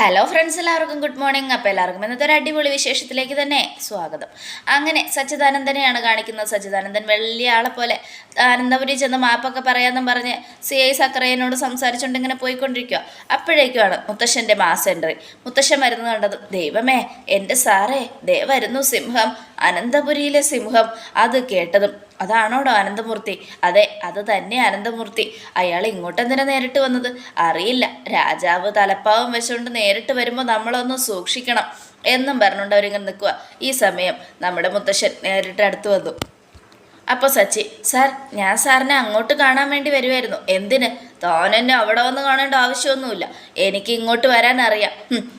Hello friends എല്ലാവർക്കും good morning അപ്പോൾ എല്ലാവർക്കും ഇന്നത്തെ ഒരു അടിപൊളി വിശേഷത്തിലേക്ക് തന്നെ സ്വാഗതം. അങ്ങനെ സച്ചിദാനന്ദനെയാണ് കാണിക്കുന്നത്. സച്ചിദാനന്ദൻ വലിയ ആളെ പോലെ ആനന്ദപുരി ചെന്ന് മാപ്പൊക്കെ പറയാമെന്നും പറഞ്ഞ് സി ഐ സക്രയനോട് സംസാരിച്ചുകൊണ്ട് ഇങ്ങനെ പോയിക്കൊണ്ടിരിക്കുക അപ്പോഴേക്കുമാണ് മുത്തശ്ശന്റെ മാസ് എൻട്രി മുത്തശ്ശൻ വരുന്നത് കണ്ടത് ദൈവമേ എന്റെ സാറേ ദേ വരുന്നു സിംഹം. അനന്തപുരിയിലെ സിംഹം. അത് കേട്ടതും അതാണോടോ അനന്തമൂർത്തി? അതെ അത് തന്നെ അനന്തമൂർത്തി. അയാൾ ഇങ്ങോട്ടെന്തിനാ നേരിട്ട് വന്നത്? അറിയില്ല. രാജാവ് തലപ്പാവും വെച്ചുകൊണ്ട് നേരിട്ട് വരുമ്പോൾ നമ്മളൊന്ന് സൂക്ഷിക്കണം എന്നും പറഞ്ഞുകൊണ്ട് അവരിങ്ങനെ നിൽക്കുക ഈ സമയം നമ്മുടെ മുത്തശ്ശൻ നേരിട്ട് അടുത്ത് വന്നു. അപ്പോൾ സച്ചി സാർ ഞാൻ സാറിനെ അങ്ങോട്ട് കാണാൻ വേണ്ടി വരുമായിരുന്നു എന്തിന്? താൻ എന്നെ അവിടെ വന്ന് കാണേണ്ട ആവശ്യമൊന്നുമില്ല. എനിക്ക് ഇങ്ങോട്ട് വരാൻ അറിയാം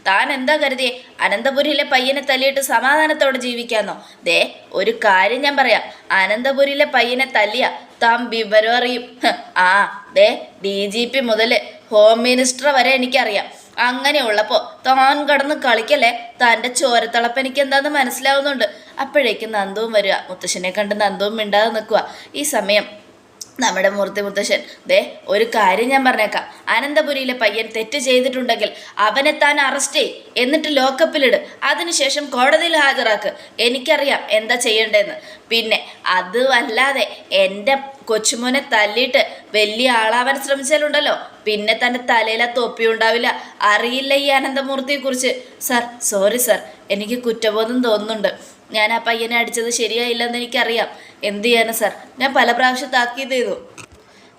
താൻ എന്താ കരുതിയേ? അനന്തപുരിയിലെ പയ്യനെ തല്ലിയിട്ട് സമാധാനത്തോടെ ജീവിക്കാന്നോ? ദേ ഒരു കാര്യം ഞാൻ പറയാം. അനന്തപുരിയിലെ പയ്യനെ തല്ലിയ താൻ വിവരം അറിയും. ആ ദേ ഡി ജി പി മുതൽ ഹോം മിനിസ്റ്റർ വരെ എനിക്കറിയാം. അങ്ങനെയുള്ളപ്പോൾ താൻ കടന്ന് കളിക്കല്ലേ? തന്റെ ചോരത്തിളപ്പെനിക്ക് എന്താന്ന് മനസ്സിലാവുന്നുണ്ട്. അപ്പോഴേക്കും നന്ദവും വരിക. മുത്തശ്ശനെ കണ്ട് നന്ദവും മിണ്ടാതെ നിൽക്കുക. ഈ സമയം നമ്മുടെ മൂർത്തി മുത്തശ്ശൻ. ദേ ഒരു കാര്യം ഞാൻ പറഞ്ഞേക്കാം. അനന്തപുരിയിലെ പയ്യൻ തെറ്റ് ചെയ്തിട്ടുണ്ടെങ്കിൽ അവനെ താൻ അറസ്റ്റ് ചെയ്. എന്നിട്ട് ലോക്കപ്പിലിട് അതിനുശേഷം കോടതിയിൽ ഹാജരാക്ക്. എനിക്കറിയാം എന്താ ചെയ്യേണ്ടതെന്ന്. പിന്നെ അതുമല്ലാതെ എന്റെ കൊച്ചുമോനെ തല്ലിയിട്ട് വലിയ ആളാവാൻ ശ്രമിച്ചാലുണ്ടല്ലോ. പിന്നെ തന്റെ തലയിലെ തൊപ്പി ഉണ്ടാവില്ല. അറിയില്ല ഈ അനന്തമൂർത്തിയെക്കുറിച്ച്. സാർ സോറി സാർ എനിക്ക് കുറ്റബോധം തോന്നുന്നുണ്ട്. ഞാൻ ആ പയ്യനെ അടിച്ചത് ശരിയായില്ലെന്ന് എനിക്കറിയാം. എന്ത് ചെയ്യാനാ സാർ? ഞാൻ പല പ്രാവശ്യം താക്കീത് ചെയ്തു.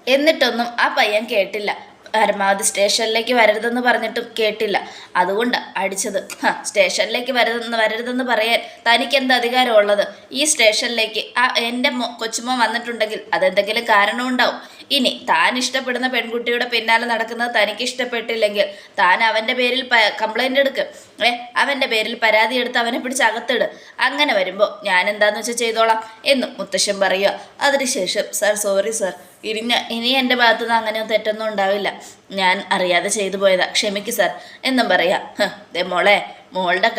എന്നിട്ടൊന്നും ആ പയ്യൻ കേട്ടില്ല. പരമാവധി സ്റ്റേഷനിലേക്ക് വരരുതെന്ന് പറഞ്ഞിട്ടും കേട്ടില്ല. അതുകൊണ്ട് അടിച്ചത്. സ്റ്റേഷനിലേക്ക് വരരുതെന്ന് വരരുതെന്ന് പറയാൻ തനിക്ക് എന്ത് അധികാരമുള്ളത്? ഈ സ്റ്റേഷനിലേക്ക് ആ എന്റെ കൊച്ചുമോ വന്നിട്ടുണ്ടെങ്കിൽ അതെന്തെങ്കിലും കാരണം ഉണ്ടാവും ഇനി താൻ ഇഷ്ടപ്പെടുന്ന പെൺകുട്ടിയുടെ പിന്നാലെ നടക്കുന്നത് തനിക്ക് ഇഷ്ടപ്പെട്ടില്ലെങ്കിൽ താൻ അവന്റെ പേരിൽ കംപ്ലൈന്റ് എടുക്കും. ഏ അവന്റെ പേരിൽ പരാതി എടുത്ത് അവനെ പിടിച്ച് അകത്തിട്. അങ്ങനെ വരുമ്പോൾ ഞാൻ എന്താന്ന് വെച്ചാൽ ചെയ്തോളാം എന്നും മുത്തശ്ശൻ പറയുക. അതിനുശേഷം സാർ സോറി സാർ. ഇനി ഇനി എന്റെ ഭാഗത്തു നിന്ന് അങ്ങനെ തെറ്റൊന്നും ഉണ്ടാവില്ല. ഞാൻ അറിയാതെ ചെയ്തു പോയതാ. ക്ഷമിക്ക് സാർ. എന്നും പറയാം. "ഹ്, ദേ മോളെ മോളുടെ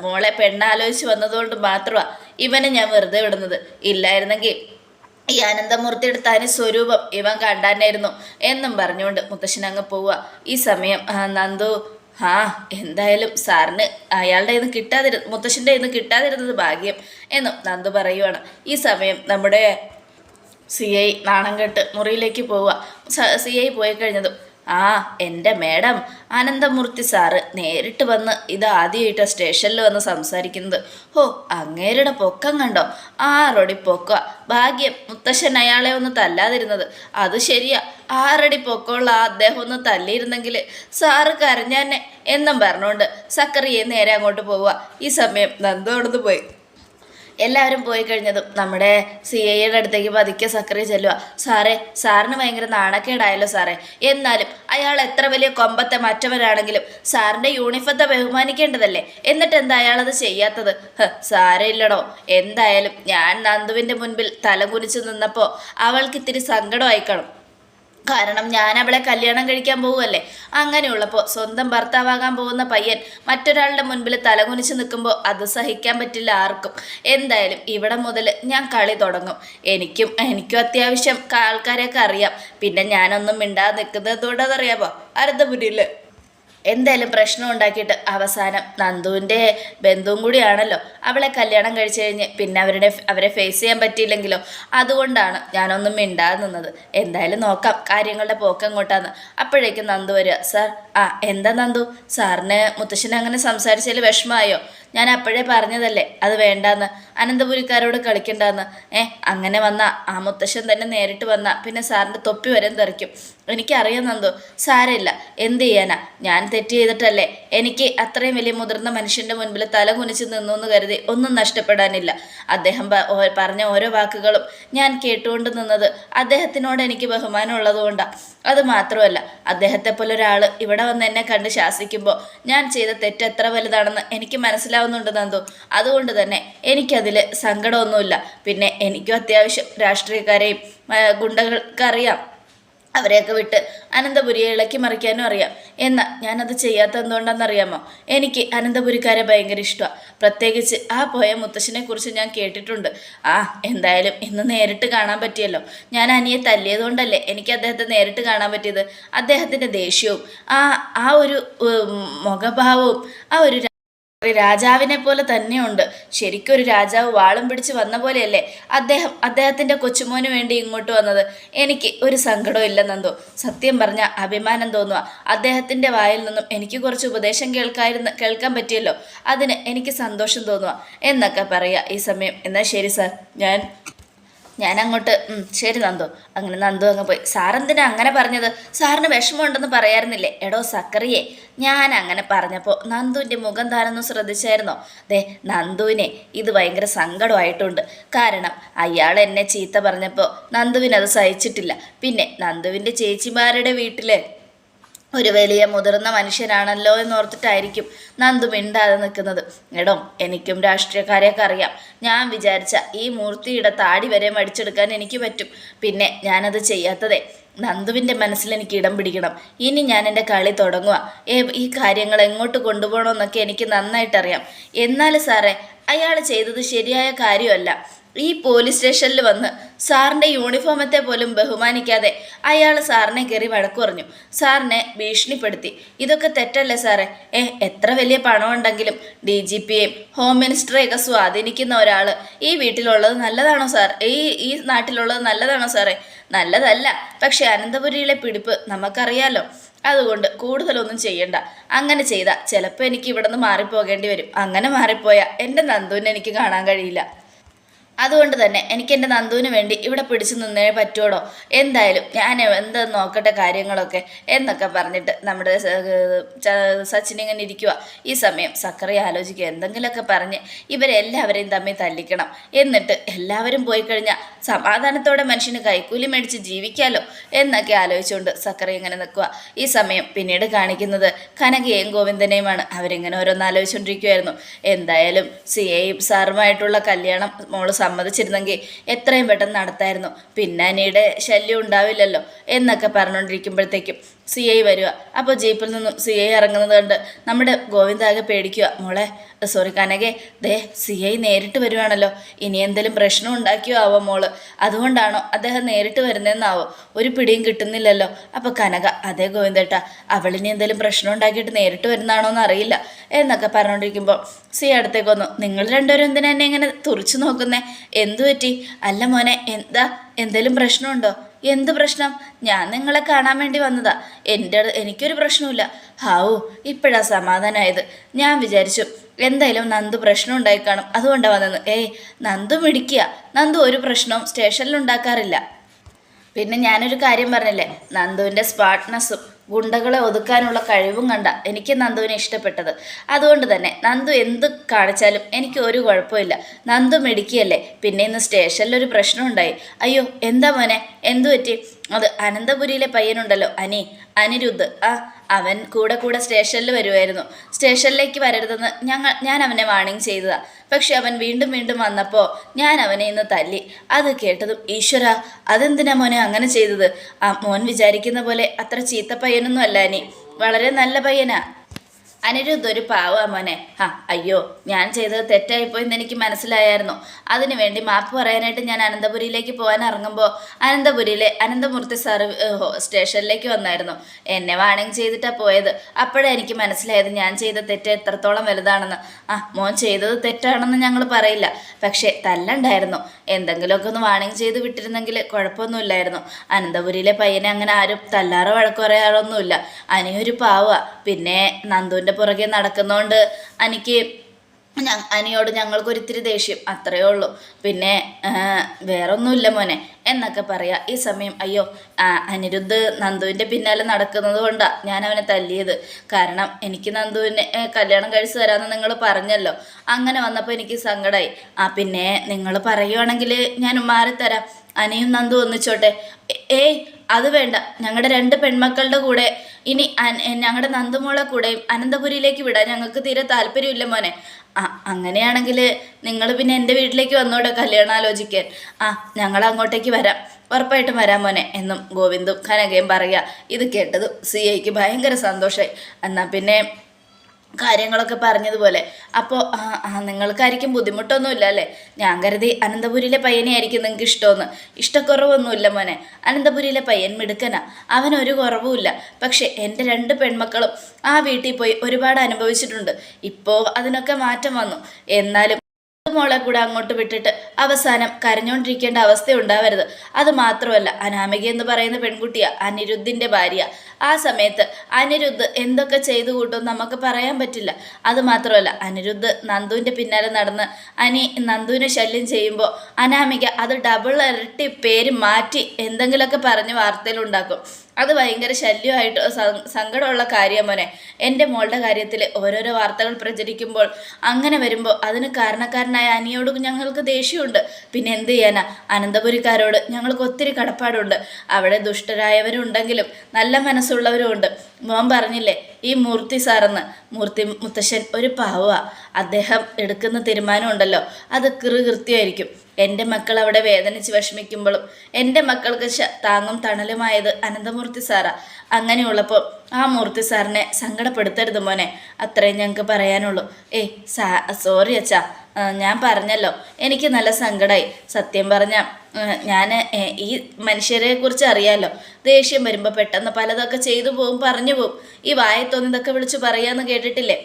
മോളെ പെണ്ണാലോചിച്ച് വന്നതുകൊണ്ട് മാത്രമാണ് ഇവനെ ഞാൻ വെറുതെ വിടുന്നത്. ഇല്ലായിരുന്നെങ്കിൽ ഈ അനന്തമൂർത്തിയുടെ തനി സ്വരൂപം ഇവൻ കണ്ടാനായിരുന്നു എന്നും പറഞ്ഞുകൊണ്ട് മുത്തശ്ശൻ അങ്ങ് പോവുക. ഈ സമയം നന്ദു ആ എന്തായാലും സാറിന് അയാളുടെ ഇന്ന് കിട്ടാതിരു മുത്തശ്ശന്റെ ഇന്ന് കിട്ടാതിരുന്നത് ഭാഗ്യം എന്നും നന്ദു പറയുവാണ്. ഈ സമയം നമ്മുടെ സി ഐ നാണം കെട്ട് മുറിയിലേക്ക് പോവുക. സി ഐ പോയി കഴിഞ്ഞതും ആ എന്റെ മേഡം ആനന്ദമൂർത്തി സാറ് നേരിട്ട് വന്ന് ഇത് ആദ്യമായിട്ട് സ്റ്റേഷനിൽ വന്ന് സംസാരിക്കുന്നത്. ഓ അങ്ങേരുടെ പൊക്കം കണ്ടോ? ആറടി പൊക്ക. ഭാഗ്യം മുത്തശ്ശൻ അയാളെ ഒന്ന് തല്ലാതിരുന്നത്. അത് ശരിയാ. ആറടി പൊക്കമുള്ള ആ അദ്ദേഹം ഒന്ന് തല്ലിയിരുന്നെങ്കിൽ സാറ് കരഞ്ഞാന്നെ എന്നും പറഞ്ഞുകൊണ്ട് സക്കറിയെ നേരെ അങ്ങോട്ട് പോവുക. ഈ സമയം നന്ദു പോയി. എല്ലാവരും പോയി കഴിഞ്ഞതും നമ്മുടെ സി ഐയുടെ അടുത്തേക്ക് പതുക്കെ സക്കറി ചെല്ലുക സാറേ സാറിന് ഭയങ്കര നാണക്കേടായല്ലോ സാറേ. എന്നാലും അയാൾ എത്ര വലിയ കൊമ്പത്തെ മറ്റവരാണെങ്കിലും സാറിന്റെ യൂണിഫത്തെ ബഹുമാനിക്കേണ്ടതല്ലേ? എന്നിട്ട് എന്താ അയാളത് ചെയ്യാത്തത്? സാറേ ഇല്ലടോ. എന്തായാലും ഞാൻ നന്ദുവിന്റെ മുൻപിൽ തല കുനിച്ചു നിന്നപ്പോൾ അവൾക്ക് ഇത്തിരി സങ്കടമായി കാണും കാരണം ഞാൻ അവളെ കല്യാണം കഴിക്കാൻ പോവുമല്ലേ അങ്ങനെയുള്ളപ്പോൾ സ്വന്തം ഭർത്താവാകാൻ പോകുന്ന പയ്യൻ മറ്റൊരാളുടെ മുൻപിൽ തലകുനിച്ച് നിൽക്കുമ്പോൾ അത് സഹിക്കാൻ പറ്റില്ല ആർക്കും. എന്തായാലും ഇവിടെ മുതൽ ഞാൻ കളി തുടങ്ങും. എനിക്കും എനിക്കും അത്യാവശ്യം ആൾക്കാരെയൊക്കെ അറിയാം. പിന്നെ ഞാനൊന്നും മിണ്ടാതെ നിൽക്കുന്നത് അതറിയാമോ അനന്തപുരിയിൽ എന്തായാലും പ്രശ്നം ഉണ്ടാക്കിയിട്ട് അവസാനം നന്ദുവിന്റെ ബന്ധുവും കൂടിയാണല്ലോ. അവളെ കല്യാണം കഴിച്ചു കഴിഞ്ഞ് പിന്നെ അവരുടെ അവരെ ഫേസ് ചെയ്യാൻ പറ്റിയില്ലെങ്കിലോ? അതുകൊണ്ടാണ് ഞാനൊന്നും മിണ്ടാതെ നിന്നത്. എന്തായാലും നോക്കാം കാര്യങ്ങളുടെ പോക്ക് എങ്ങോട്ടാന്ന്. അപ്പോഴേക്കും നന്ദു വരിക സാർ ആ എന്താ നന്ദു? സാറിന് മുത്തശ്ശനെ അങ്ങനെ സംസാരിച്ചതിൽ വിഷമമായോ? ഞാൻ അപ്പോഴേ പറഞ്ഞതല്ലേ അത് വേണ്ടാന്ന്. അനന്തപുരിക്കാരോട് കളിക്കണ്ടെന്ന്. ഏ അങ്ങനെ വന്ന ആ മുത്തശ്ശൻ തന്നെ നേരിട്ട് വന്ന പിന്നെ സാറിന്റെ തൊപ്പി വരെ തെറിക്കും. എനിക്കറിയാം നന്ദു സാരമില്ല എന്ത് ചെയ്യാനാ? ഞാൻ തെറ്റ് ചെയ്തിട്ടല്ലേ? എനിക്ക് അത്രയും വലിയ മുതിർന്ന മനുഷ്യന്റെ മുൻപിൽ തല കുനിച്ച് നിന്നു എന്ന് കരുതി ഒന്നും നഷ്ടപ്പെടാനില്ല. അദ്ദേഹം പറഞ്ഞ ഓരോ വാക്കുകളും ഞാൻ കേട്ടുകൊണ്ട് നിന്നത് അദ്ദേഹത്തിനോട് എനിക്ക് ബഹുമാനം ഉള്ളതുകൊണ്ടാണ് അത് മാത്രമല്ല അദ്ദേഹത്തെ പോലെ ഒരാൾ ഇവിടെ വന്ന് എന്നെ കണ്ട് ശാസിക്കുമ്പോൾ ഞാൻ ചെയ്ത തെറ്റ് എത്ര വലുതാണെന്ന് എനിക്ക് മനസ്സിലാവുന്നുണ്ട് അതുകൊണ്ട് തന്നെ എനിക്കതിൽ സങ്കടമൊന്നുമില്ല. പിന്നെ എനിക്കും അത്യാവശ്യം രാഷ്ട്രീയക്കാരെയും ഗുണ്ടകൾക്കറിയാം അവരെയൊക്കെ വിട്ട് അനന്തപുരിയെ ഇളക്കി മറിക്കാനും അറിയാം. എന്നാൽ ഞാനത് ചെയ്യാത്ത എന്തുകൊണ്ടാണെന്നറിയാമോ എനിക്ക് അനന്തപുരിക്കാരെ ഭയങ്കര ഇഷ്ടമാണ് പ്രത്യേകിച്ച് ആ പോയ മുത്തശ്ശനെ കുറിച്ച് ഞാൻ കേട്ടിട്ടുണ്ട്. ആ എന്തായാലും ഇന്ന് നേരിട്ട് കാണാൻ പറ്റിയല്ലോ. ഞാൻ അനിയെ തല്ലിയതുകൊണ്ടല്ലേ എനിക്ക് അദ്ദേഹത്തെ നേരിട്ട് കാണാൻ പറ്റിയത്? അദ്ദേഹത്തിന്റെ ദേഷ്യവും ആ ആ ഒരു മുഖഭാവവും ആ ഒരു ഒരു രാജാവിനെ പോലെ തന്നെയുണ്ട്. ശരിക്കും ഒരു രാജാവ് വാളും പിടിച്ച് വന്ന പോലെയല്ലേ അദ്ദേഹം അദ്ദേഹത്തിന്റെ കൊച്ചുമോന് വേണ്ടി ഇങ്ങോട്ട് വന്നത്? എനിക്ക് ഒരു സങ്കടവും ഇല്ല നന്ദു. സത്യം പറഞ്ഞ അഭിമാനം തോന്നുക. അദ്ദേഹത്തിന്റെ വായിൽ നിന്നും എനിക്ക് കുറച്ച് ഉപദേശം കേൾക്കായിരുന്നു കേൾക്കാൻ പറ്റിയല്ലോ. അതിന് എനിക്ക് സന്തോഷം തോന്നുക. എന്നൊക്കെ പറയുക ഈ സമയം. എന്നാൽ ശരി സാർ. ഞാൻ ഞാൻ അങ്ങോട്ട് ശരി നന്ദു. അങ്ങനെ നന്ദു അങ്ങ് പോയി. സാറെന്തിനാ അങ്ങനെ പറഞ്ഞത്? സാറിന് വിഷമമുണ്ടെന്ന് പറയാറുന്നില്ലേ? എടോ സക്കറിയെ ഞാൻ അങ്ങനെ പറഞ്ഞപ്പോൾ നന്ദുവിന്റെ മുഖം താനൊന്നും ശ്രദ്ധിച്ചായിരുന്നോ? ദേ നന്ദുവിനെ ഇത് ഭയങ്കര സങ്കടമായിട്ടുണ്ട്. കാരണം അയാൾ എന്നെ ചീത്ത പറഞ്ഞപ്പോൾ നന്ദുവിനത് സഹിച്ചിട്ടില്ല. പിന്നെ നന്ദുവിന്റെ ചേച്ചിമാരുടെ വീട്ടിൽ ഒരു വലിയ മുതിർന്ന മനുഷ്യനാണല്ലോ എന്നോർത്തിട്ടായിരിക്കും നന്ദു മിണ്ടാതെ നിൽക്കുന്നത്. എടോ എനിക്കും രാഷ്ട്രീയക്കാരെയൊക്കെ അറിയാം. ഞാൻ വിചാരിച്ച ഈ മൂർത്തിയുടെ താടി വരെ മടിച്ചെടുക്കാൻ എനിക്ക് പറ്റും. പിന്നെ ഞാനത് ചെയ്യാത്തതേ. നന്ദുവിന്റെ മനസ്സിൽ എനിക്ക് ഇടം പിടിക്കണം. ഇനി ഞാൻ എന്റെ കളി തുടങ്ങുക ഈ കാര്യങ്ങൾ എങ്ങോട്ട് കൊണ്ടുപോകണമെന്നൊക്കെ എനിക്ക് നന്നായിട്ടറിയാം. എന്നാൽ സാറേ അയാൾ ചെയ്തത് ശരിയായ കാര്യമല്ല. ഈ പോലീസ് സ്റ്റേഷനിൽ വന്ന് സാറിന്റെ യൂണിഫോമത്തെ പോലും ബഹുമാനിക്കാതെ അയാൾ സാറിനെ കയറി വഴക്കു പറഞ്ഞു. സാറിനെ ഭീഷണിപ്പെടുത്തി. ഇതൊക്കെ തെറ്റല്ലേ സാറേ? ഏ എത്ര വലിയ പണമുണ്ടെങ്കിലും ഡി ജി പിയെയും ഹോം മിനിസ്റ്ററെയൊക്കെ സ്വാധീനിക്കുന്ന ഒരാൾ ഈ വീട്ടിലുള്ളത് നല്ലതാണോ സാർ? ഈ ഈ നാട്ടിലുള്ളത് നല്ലതാണോ സാറേ? നല്ലതല്ല. പക്ഷേ അനന്തപുരിയിലെ പിടിപ്പ് നമുക്കറിയാലോ. അതുകൊണ്ട് കൂടുതലൊന്നും ചെയ്യണ്ട. അങ്ങനെ ചെയ്താൽ ചിലപ്പോൾ എനിക്ക് ഇവിടെ നിന്ന് മാറിപ്പോകേണ്ടി വരും. അങ്ങനെ മാറിപ്പോയാൽ എന്റെ നന്ദുവിനെ എനിക്ക് കാണാൻ കഴിയില്ല. അതുകൊണ്ട് തന്നെ എനിക്ക് എന്റെ നന്ദുവിന് വേണ്ടി ഇവിടെ പിടിച്ചു നിന്നേ പറ്റുമോടോ എന്തായാലും ഞാൻ എന്ത് നോക്കട്ടെ കാര്യങ്ങളൊക്കെ എന്നൊക്കെ പറഞ്ഞിട്ട് നമ്മുടെ സച്ചിൻ ഇങ്ങനെ ഇരിക്കുക ഈ സമയം സക്കറി ആലോചിക്കുക. എന്തെങ്കിലുമൊക്കെ പറഞ്ഞ് ഇവരെല്ലാവരെയും തമ്മിൽ തല്ലിക്കണം. എന്നിട്ട് എല്ലാവരും പോയി കഴിഞ്ഞാൽ സമാധാനത്തോടെ മനുഷ്യന് കൈക്കൂലി മേടിച്ച് ജീവിക്കാമല്ലോ എന്നൊക്കെ ആലോചിച്ചുകൊണ്ട് സക്കറി ഇങ്ങനെ നിൽക്കുക ഈ സമയം പിന്നീട് കാണിക്കുന്നത് കനകയും ഗോവിന്ദനെയുമാണ്. അവരിങ്ങനെ ഓരോന്ന് ആലോചിച്ചുകൊണ്ടിരിക്കുമായിരുന്നു എന്തായാലും സി എയും സാറുമായിട്ടുള്ള കല്യാണം മോൾ സമ്മതിച്ചിരുന്നെങ്കിൽ എത്രയും പെട്ടെന്ന് നടത്തായിരുന്നു. പിന്നെ അനിയുടെ ശല്യം ഉണ്ടാവില്ലല്ലോ എന്നൊക്കെ പറഞ്ഞുകൊണ്ടിരിക്കുമ്പോഴത്തേക്കും സി ഐ വരിക അപ്പോൾ ജീപ്പിൽ നിന്നും സി ഐ ഇറങ്ങുന്നത് കണ്ട് നമ്മുടെ ഗോവിന്ദാകെ പേടിക്കുക മോളെ സോറി കനകെ ദേ സി ഐ നേരിട്ട് വരുവാണല്ലോ. ഇനി എന്തെങ്കിലും പ്രശ്നം ഉണ്ടാക്കിയോ ആവോ മോൾ? അതുകൊണ്ടാണോ അദ്ദേഹം നേരിട്ട് വരുന്നതെന്നാവോ? ഒരു പിടിയും കിട്ടുന്നില്ലല്ലോ. അപ്പോൾ കനക അതേ ഗോവിന്ദേട്ട അവളിനി എന്തെങ്കിലും പ്രശ്നം ഉണ്ടാക്കിയിട്ട് നേരിട്ട് വരുന്നതാണോ എന്ന് അറിയില്ല എന്നൊക്കെ പറഞ്ഞുകൊണ്ടിരിക്കുമ്പോൾ സി അടുത്തേക്ക് വന്നു നിങ്ങൾ രണ്ടുപേരും എന്തിനാ എന്നെ ഇങ്ങനെ തുറച്ചു നോക്കുന്നേ? എന്തു പറ്റി അല്ല മോനെ എന്താ? എന്തെങ്കിലും പ്രശ്നമുണ്ടോ? എന്ത് പ്രശ്നം? ഞാൻ നിങ്ങളെ കാണാൻ വേണ്ടി വന്നതാ. എന്റെ എനിക്കൊരു പ്രശ്നമില്ല ഹാവു ഇപ്പോഴാ സമാധാനമായത് ഞാൻ വിചാരിച്ചു എന്തായാലും നന്ദു പ്രശ്നം ഉണ്ടായി കാണും അതുകൊണ്ടാണ് വന്നത്. ഏയ് നന്ദു മിടിക്കുക നന്ദു ഒരു പ്രശ്നവും സ്റ്റേഷനിൽ ഉണ്ടാക്കാറില്ല. പിന്നെ ഞാനൊരു കാര്യം പറഞ്ഞില്ലേ? നന്ദുവിന്റെ സ്മാർട്ട്നെസ്സും ഗുണ്ടകളെ ഒതുക്കാനുള്ള കഴിവും കണ്ട എനിക്ക് നന്ദുവിനെ ഇഷ്ടപ്പെട്ടത്. അതുകൊണ്ട് തന്നെ നന്ദു എന്ത് കാണിച്ചാലും എനിക്ക് ഒരു കുഴപ്പമില്ല. നന്ദു മെടുക്കിയല്ലേ? പിന്നെ ഇന്ന് സ്റ്റേഷനിലൊരു പ്രശ്നം ഉണ്ടായി അയ്യോ എന്താ മോനെ? എന്തു പറ്റി? അത് അനന്തപുരിയിലെ പയ്യനുണ്ടല്ലോ അനി. അനിരുദ്ധ്. ആ അവൻ കൂടെ കൂടെ സ്റ്റേഷനിൽ വരുമായിരുന്നു സ്റ്റേഷനിലേക്ക് വരരുതെന്ന് ഞങ്ങൾ ഞാൻ അവനെ വാണിംഗ് ചെയ്തതാ. പക്ഷെ അവൻ വീണ്ടും വീണ്ടും വന്നപ്പോൾ ഞാൻ അവനെ ഇന്ന് തല്ലി. അത് കേട്ടതും ഈശ്വര അതെന്തിനാ മോനെ അങ്ങനെ ചെയ്തത്? ആ മോൻ വിചാരിക്കുന്ന പോലെ അത്ര ചീത്ത പയ്യനൊന്നും അല്ല നീ വളരെ നല്ല പയ്യനാ. അനിരുദ്ധ ഒരു പാവാ മോനെ. ആ അയ്യോ ഞാൻ ചെയ്തത് തെറ്റായിപ്പോയെന്ന് എനിക്ക് മനസ്സിലായായിരുന്നു. അതിനുവേണ്ടി മാപ്പ് പറയാനായിട്ട് ഞാൻ അനന്തപുരിയിലേക്ക് പോകാൻ ഇറങ്ങുമ്പോൾ അനന്തപുരിയിലെ അനന്തമൂർത്തി സർവ് സ്റ്റേഷനിലേക്ക് വന്നായിരുന്നു. എന്നെ വാണിംഗ് ചെയ്തിട്ടാണ് പോയത്. അപ്പോഴേ എനിക്ക് മനസ്സിലായത് ഞാൻ ചെയ്ത തെറ്റ് എത്രത്തോളം വലുതാണെന്ന്. ആ മോൻ ചെയ്തത് തെറ്റാണെന്ന് ഞങ്ങൾ പറയില്ല. പക്ഷേ തല്ലണ്ടായിരുന്നു. എന്തെങ്കിലുമൊക്കെ ഒന്ന് വാണിംഗ് ചെയ്ത് വിട്ടിരുന്നെങ്കിൽ കുഴപ്പമൊന്നുമില്ലായിരുന്നു. അനന്തപുരിയിലെ പയ്യനെ അങ്ങനെ ആരും തല്ലാറോ വഴക്കുറയാറോ ഒന്നുമില്ല അനിയൊരു പാവ. പിന്നെ നന്ദുവിന്റെ പുറകെ നടക്കുന്നതുകൊണ്ട് എനിക്ക് അനിയോട് ഞങ്ങൾക്ക് ഞങ്ങൾക്കൊരിത്തിരി ദേഷ്യം അത്രയേ ഉള്ളൂ. പിന്നെ വേറെ ഒന്നുമില്ല മോനെ എന്നൊക്കെ പറയാ. ഈ സമയം അയ്യോ അനിരുദ്ധ് നന്ദുവിന്റെ പിന്നാലെ നടക്കുന്നത് കൊണ്ടാണ് ഞാൻ അവനെ തല്ലിയത്. കാരണം എനിക്ക് നന്ദുവിനെ കല്യാണം കഴിച്ചു തരാമെന്ന് നിങ്ങൾ പറഞ്ഞല്ലോ. അങ്ങനെ വന്നപ്പോൾ എനിക്ക് സങ്കടമായി ആ പിന്നെ നിങ്ങൾ പറയുവാണെങ്കിൽ ഞാൻ മാറിത്തരാം. അനിയും നന്ദു ഒന്നിച്ചോട്ടെ. ഏയ് അത് വേണ്ട. ഞങ്ങളുടെ രണ്ട് പെൺമക്കളുടെ കൂടെ ഇനി ഞങ്ങളുടെ നന്ദുമോളെ കൂടെ അനന്തപുരിയിലേക്ക് വിടാൻ ഞങ്ങൾക്ക് തീരെ താല്പര്യമില്ല മോനെ. ആ അങ്ങനെയാണെങ്കിൽ നിങ്ങൾ പിന്നെ എന്റെ വീട്ടിലേക്ക് വന്നോടെ കല്യാണം ആലോചിക്കാൻ ആ ഞങ്ങൾ അങ്ങോട്ടേക്ക് വരാം. ഉറപ്പായിട്ടും വരാം മോനെ എന്നും ഗോവിന്ദും കനകയും പറയുക. ഇത് കേട്ടതും സി ഐക്ക് ഭയങ്കര സന്തോഷമായി എന്നാൽ പിന്നെ കാര്യങ്ങളൊക്കെ പറഞ്ഞതുപോലെ. അപ്പോൾ നിങ്ങൾക്കായിരിക്കും ബുദ്ധിമുട്ടൊന്നുമില്ല അല്ലേ? ഞാൻ കരുതി അനന്തപുരിയിലെ പയ്യനെ ആയിരിക്കും നിങ്ങൾക്ക് ഇഷ്ടമെന്ന്. ഇഷ്ടക്കുറവൊന്നുമില്ല മോനെ. അനന്തപുരിയിലെ പയ്യൻ മിടുക്കനാ. അവനൊരു കുറവുമില്ല. പക്ഷേ എന്റെ രണ്ട് പെൺമക്കളും ആ വീട്ടിൽ പോയി ഒരുപാട് അനുഭവിച്ചിട്ടുണ്ട്. ഇപ്പോൾ അതിനൊക്കെ മാറ്റം വന്നു. എന്നാലും മോളെ കൂടെ അങ്ങോട്ട് വിട്ടിട്ട് അവസാനം കരഞ്ഞുകൊണ്ടിരിക്കേണ്ട അവസ്ഥ ഉണ്ടാവരുത്. അത് മാത്രമല്ല അനാമിക എന്ന് പറയുന്ന പെൺകുട്ടിയ അനിരുദ്ധിന്റെ ഭാര്യ. ആ സമയത്ത് അനിരുദ്ധ് എന്തൊക്കെ ചെയ്തു കൂട്ടും നമുക്ക് പറയാൻ പറ്റില്ല. അത് മാത്രമല്ല അനിരുദ്ധ് നന്ദുവിന്റെ പിന്നാലെ നടന്ന് അനി നന്ദുവിനെ ശല്യം ചെയ്യുമ്പോൾ അനാമിക അത് ഡബിൾ ഇരട്ടി പേര് മാറ്റി എന്തെങ്കിലുമൊക്കെ പറഞ്ഞ് വാർത്തയിലുണ്ടാക്കും അത് ഭയങ്കര ശല്യമായിട്ട് സങ്കടമുള്ള കാര്യം മോനെ. എന്റെ മോളുടെ കാര്യത്തിൽ ഓരോരോ വാർത്തകൾ പ്രചരിക്കുമ്പോൾ അങ്ങനെ വരുമ്പോൾ അതിന് കാരണക്കാരനായ അനിയോട് ഞങ്ങൾക്ക് ദേഷ്യമുണ്ട്. പിന്നെ എന്ത് ചെയ്യാനാ? അനന്തപുരിക്കാരോട് ഞങ്ങൾക്ക് ഒത്തിരി കടപ്പാടുണ്ട്. അവിടെ ദുഷ്ടരായവരും ഉണ്ടെങ്കിലും നല്ല മനസ്സുള്ളവരും ഉണ്ട് മോൻ പറഞ്ഞില്ലേ ഈ മൂർത്തി സാറെന്ന്. മൂർത്തി മുത്തശ്ശൻ ഒരു പാവ അദ്ദേഹം എടുക്കുന്ന തീരുമാനം ഉണ്ടല്ലോ അത് കൃകൃത്യമായിരിക്കും. എന്റെ മക്കൾ അവിടെ വേദനിച്ച് വിഷമിക്കുമ്പോഴും എന്റെ മക്കൾക്ക് താങ്ങും തണലുമായത് അനന്തമൂർത്തി സാറാ. അങ്ങനെയുള്ളപ്പോൾ ആ മൂർത്തി സാറിനെ സങ്കടപ്പെടുത്തരുത് മോനെ. അത്രയും ഞങ്ങൾക്ക് പറയാനുള്ളൂ. ഏയ് സാ സോറി അച്ഛാ. ഞാൻ പറഞ്ഞല്ലോ. എനിക്ക് നല്ല സങ്കടമായി സത്യം പറഞ്ഞ ഞാൻ ഈ മനുഷ്യരെ കുറിച്ച് അറിയാമല്ലോ ദേഷ്യം വരുമ്പോൾ പെട്ടെന്ന് പലതൊക്കെ ചെയ്തു പോവും പറഞ്ഞു പോവും. ഈ വായത്തൊന്നതൊക്കെ വിളിച്ച് പറയാമെന്ന് കേട്ടിട്ടില്ലേ?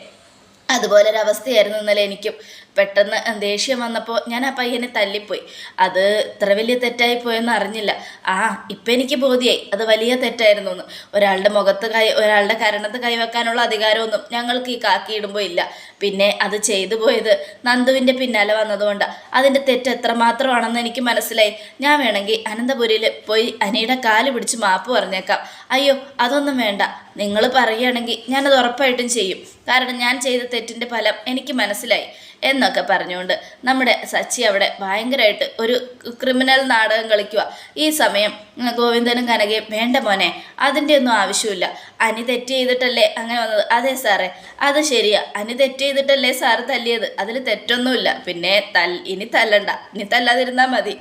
അതുപോലൊരവസ്ഥയായിരുന്നു ഇന്നലെ എനിക്കും. പെട്ടെന്ന് ദേഷ്യം വന്നപ്പോൾ ഞാൻ ആ പയ്യനെ തല്ലിപ്പോയി. അത് ഇത്ര വലിയ തെറ്റായി പോയെന്ന് അറിഞ്ഞില്ല. ആ ഇപ്പം എനിക്ക് ബോധ്യായി. അത് വലിയ തെറ്റായിരുന്നു എന്ന് ഒരാളുടെ മുഖത്ത് കൈ ഒരാളുടെ കരണത്ത് കൈവെക്കാനുള്ള അധികാരമൊന്നും ഞങ്ങൾക്ക് ഈ കാക്കി ഇടുമ്പോൾ ഇല്ല. പിന്നെ അത് ചെയ്തു പോയത് നന്ദുവിന്റെ പിന്നാലെ വന്നതുകൊണ്ടാണ് അതിന്റെ തെറ്റ് എത്രമാത്രമാണെന്ന് എനിക്ക് മനസ്സിലായി. ഞാൻ വേണമെങ്കിൽ അനന്തപുരിയിൽ പോയി അനിയുടെ കാൽ പിടിച്ച് മാപ്പ് പറഞ്ഞേക്കാം. അയ്യോ അതൊന്നും വേണ്ട. നിങ്ങൾ പറയുകയാണെങ്കിൽ ഞാനത് ഉറപ്പായിട്ടും ചെയ്യും. കാരണം ഞാൻ ചെയ്ത തെറ്റിന്റെ ഫലം എനിക്ക് മനസ്സിലായി. എന്നൊക്കെ പറഞ്ഞുകൊണ്ട് നമ്മുടെ സച്ചി അവിടെ ഭയങ്കരമായിട്ട് ഒരു ക്രിമിനൽ നാടകം കളിക്കുക ഈ സമയം ഗോവിന്ദനും കനകയും വേണ്ട മോനെ അതിന്റെ ഒന്നും ആവശ്യമില്ല. അനി തെറ്റ് ചെയ്തിട്ടല്ലേ അങ്ങനെ വന്നത്? അതെ സാറേ അത് ശരിയാ. അനി തെറ്റ് ചെയ്തിട്ടല്ലേ സാറ് തല്ലിയത്? അതിൽ തെറ്റൊന്നുമില്ല. പിന്നെ തൽ ഇനി തല്ലണ്ട. ഇനി തല്ലാതിരുന്നാൽ മതി.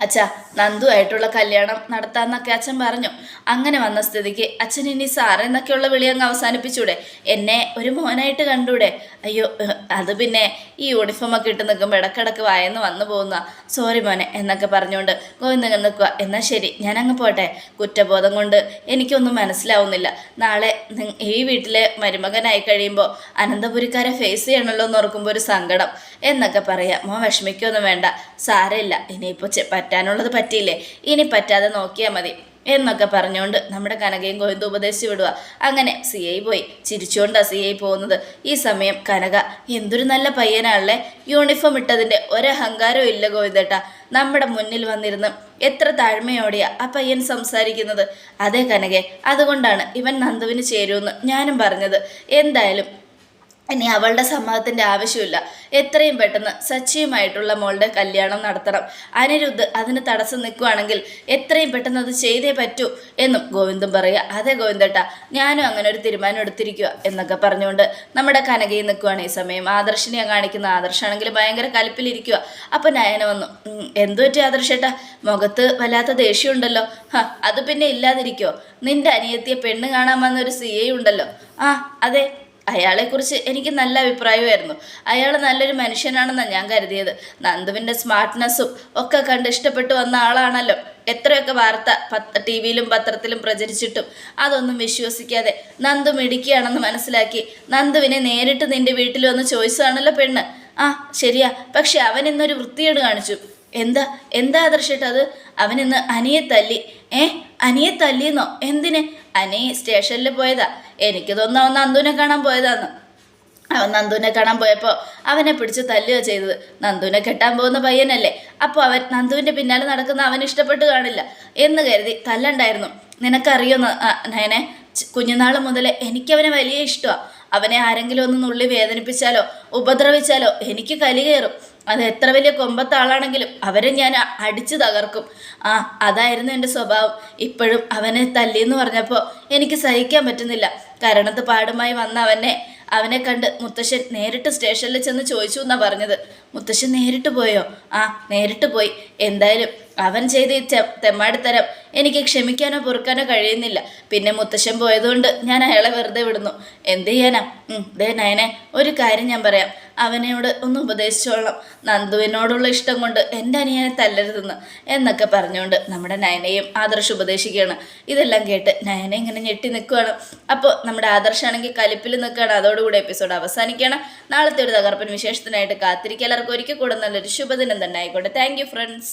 അച്ഛാ നന്ദുവായിട്ടുള്ള കല്യാണം നടത്താമെന്നൊക്കെ അച്ഛൻ പറഞ്ഞു. അങ്ങനെ വന്ന സ്ഥിതിക്ക് അച്ഛൻ ഇനി സാറെന്നൊക്കെയുള്ള വിളി അങ്ങ് അവസാനിപ്പിച്ചൂടെ. എന്നെ ഒരു മോനായിട്ട് കണ്ടൂടെ. അയ്യോ അത് പിന്നെ ഈ യൂണിഫോം ഒക്കെ ഇട്ട് നിൽക്കുമ്പോൾ ഇടക്കിടക്ക് വായെന്ന് വന്നു പോകുന്ന. സോറി മോനെ എന്നൊക്കെ പറഞ്ഞുകൊണ്ട് ഗോവിന്ദങ്ങ് നിൽക്കുക എന്നാൽ ശരി ഞാൻ അങ്ങ് പോട്ടെ. കുറ്റബോധം കൊണ്ട് എനിക്കൊന്നും മനസ്സിലാവുന്നില്ല. നാളെ ഈ വീട്ടിലെ മരുമകനായി കഴിയുമ്പോൾ അനന്തപുരിക്കാരെ ഫേസ് ചെയ്യണമല്ലോ എന്ന് ഓർക്കുമ്പോൾ ഒരു സങ്കടം. എന്നൊക്കെ പറയാം. മോൻ വിഷമിക്കൊന്നും വേണ്ട. സാരമില്ല. ഇനിയിപ്പോൾ പറ്റാനുള്ളത് പറ്റിയില്ലേ? ഇനി പറ്റാതെ നോക്കിയാൽ മതി. എന്നൊക്കെ പറഞ്ഞുകൊണ്ട് നമ്മുടെ കനകയും ഗോവിന്ദ ഉപദേശിച്ചു വിടുക. അങ്ങനെ സി ഐ പോയി. ചിരിച്ചുകൊണ്ടാണ് സി ഐ പോകുന്നത്. ഈ സമയം കനക എന്തൊരു നല്ല പയ്യനാണല്ലേ? യൂണിഫോം ഇട്ടതിന്റെ ഒരഹങ്കാരവും ഇല്ല ഗോവിന്ദേട്ട. നമ്മുടെ മുന്നിൽ വന്നിരുന്ന് എത്ര താഴ്മയോടെയാ ആ പയ്യൻ സംസാരിക്കുന്നത്. അതേ കനകെ അതുകൊണ്ടാണ് ഇവൻ നന്ദുവിന് ചേരുമെന്ന് ഞാനും പറഞ്ഞത്. എന്തായാലും ഇനി അവളുടെ സമ്മതത്തിന്റെ ആവശ്യമില്ല. എത്രയും പെട്ടെന്ന് സച്ചിയുമായിട്ടുള്ള മോളുടെ കല്യാണം നടത്തണം. അനിരുദ്ധ് അതിന് തടസ്സം നിൽക്കുവാണെങ്കിൽ എത്രയും പെട്ടെന്ന് അത് ചെയ്തേ പറ്റൂ എന്നും ഗോവിന്ദൻ പറയുക. അതെ ഗോവിന്ദേട്ട ഞാനും അങ്ങനെ ഒരു തീരുമാനം എടുത്തിരിക്കുക എന്നൊക്കെ പറഞ്ഞുകൊണ്ട് നമ്മുടെ കനകയിൽ നിൽക്കുവാണ് ഈ സമയം. ആദർശിനെ കാണിക്കുന്ന ആദർശാണെങ്കിൽ ഭയങ്കര കലിപ്പിലിരിക്കുക അപ്പം നയന വന്നു. എന്തു പറ്റി ആദർശേട്ടാ? മുഖത്ത് വല്ലാത്ത ദേഷ്യമുണ്ടല്ലോ. ഹാ അത് പിന്നെ ഇല്ലാതിരിക്കോ നിന്റെ അനിയത്തിയെ പെണ്ണ് കാണാൻ വന്നൊരു സി എ ഉണ്ടല്ലോ. ആ അതെ അയാളെക്കുറിച്ച് എനിക്ക് നല്ല അഭിപ്രായമായിരുന്നു. അയാൾ നല്ലൊരു മനുഷ്യനാണെന്നാണ് ഞാൻ കരുതിയത്. നന്ദുവിന്റെ സ്മാർട്ട്നെസ്സും ഒക്കെ കണ്ട് ഇഷ്ടപ്പെട്ടു വന്ന ആളാണല്ലോ. എത്രയൊക്കെ വാർത്ത പത്ത് ടി വിയിലും പത്രത്തിലും പ്രചരിച്ചിട്ടും അതൊന്നും വിശ്വസിക്കാതെ നന്ദു മിടിക്കുകയാണെന്ന് മനസ്സിലാക്കി നന്ദുവിനെ നേരിട്ട് നിന്റെ വീട്ടിൽ വന്ന് ചോദിച്ചതാണല്ലോ പെണ്ണ്. ആ ശരിയാ. പക്ഷെ അവൻ ഇന്നൊരു വൃത്തിയേട് കാണിച്ചു. എന്താ? എന്താ ദർശിട്ടത് അവനിന്ന് അനിയെ തല്ലി. ഏ? അനിയെ തല്ലിയെന്നോ? എന്തിന്? അനി സ്റ്റേഷനിൽ പോയതാ. എനിക്ക് തോന്നുന്നു അവൻ നന്ദുവിനെ കാണാൻ പോയതാന്ന്. അവൻ നന്ദുവിനെ കാണാൻ പോയപ്പോൾ അവനെ പിടിച്ച് തല്ലുക ചെയ്തത്. നന്ദുവിനെ കെട്ടാൻ പോകുന്ന പയ്യനല്ലേ. അപ്പോൾ അവൻ നന്ദുവിന്റെ പിന്നാലെ നടക്കുന്ന അവൻ ഇഷ്ടപ്പെട്ട് കാണില്ല. എന്ന് കരുതി തല്ലണ്ടായിരുന്നു. നിനക്കറിയോ നയനെ? കുഞ്ഞുനാൾ മുതലേ എനിക്കവനെ വലിയ ഇഷ്ടമാണ് അവനെ ആരെങ്കിലും ഒന്ന് നുള്ളി വേദനിപ്പിച്ചാലോ ഉപദ്രവിച്ചാലോ എനിക്ക് കലി കയറും. അത് എത്ര വലിയ കൊമ്പത്തെ ആളാണെങ്കിലും അവരെ ഞാൻ അടിച്ചു തകർക്കും. ആ അതായിരുന്നു എന്റെ സ്വഭാവം. ഇപ്പോഴും അവനെ തല്ലിയെന്ന് പറഞ്ഞപ്പോൾ എനിക്ക് സഹിക്കാൻ പറ്റുന്നില്ല. കരണത്ത് പാടുമായി വന്ന അവനെ അവനെ കണ്ട് മുത്തശ്ശൻ നേരിട്ട് സ്റ്റേഷനിൽ ചെന്ന് ചോദിച്ചു എന്നാണ് പറഞ്ഞത്. മുത്തശ്ശൻ നേരിട്ട് പോയോ? ആ നേരിട്ട് പോയി. എന്തായാലും അവൻ ചെയ്ത ഈ തെമ്മാടിത്തരം എനിക്ക് ക്ഷമിക്കാനോ പൊറുക്കാനോ കഴിയുന്നില്ല. പിന്നെ മുത്തശ്ശൻ പോയതുകൊണ്ട് ഞാൻ അയാളെ വെറുതെ വിടുന്നു. എന്ത് ചെയ്യാനാ? ദേ നയനെ ഒരു കാര്യം ഞാൻ പറയാം. അവനോട് ഒന്ന് ഉപദേശിച്ചോളാം നന്ദുവിനോടുള്ള ഇഷ്ടം കൊണ്ട് എന്റെ അനിയനെ തല്ലരുതെന്ന് എന്നൊക്കെ പറഞ്ഞുകൊണ്ട് നമ്മുടെ നയനയും ആദർശ് ഉപദേശിക്കുകയാണ്. ഇതെല്ലാം കേട്ട് നയനെ ഇങ്ങനെ ഞെട്ടി നിൽക്കുകയാണ്. അപ്പോൾ നമ്മുടെ ആദർശാണെങ്കിൽ കലിപ്പിൽ നിൽക്കുകയാണ്. അതോടുകൂടി എപ്പിസോഡ് അവസാനിക്കുകയാണ്. നാളത്തെ ഒരു തകർപ്പൻ വിശേഷത്തിനായിട്ട് കാത്തിരിക്കുക. എല്ലാവർക്കും ഒരിക്കൽ കൂടെ നല്ലൊരു ശുഭദിനം തന്നെ ആയിക്കോട്ടെ. Thank friends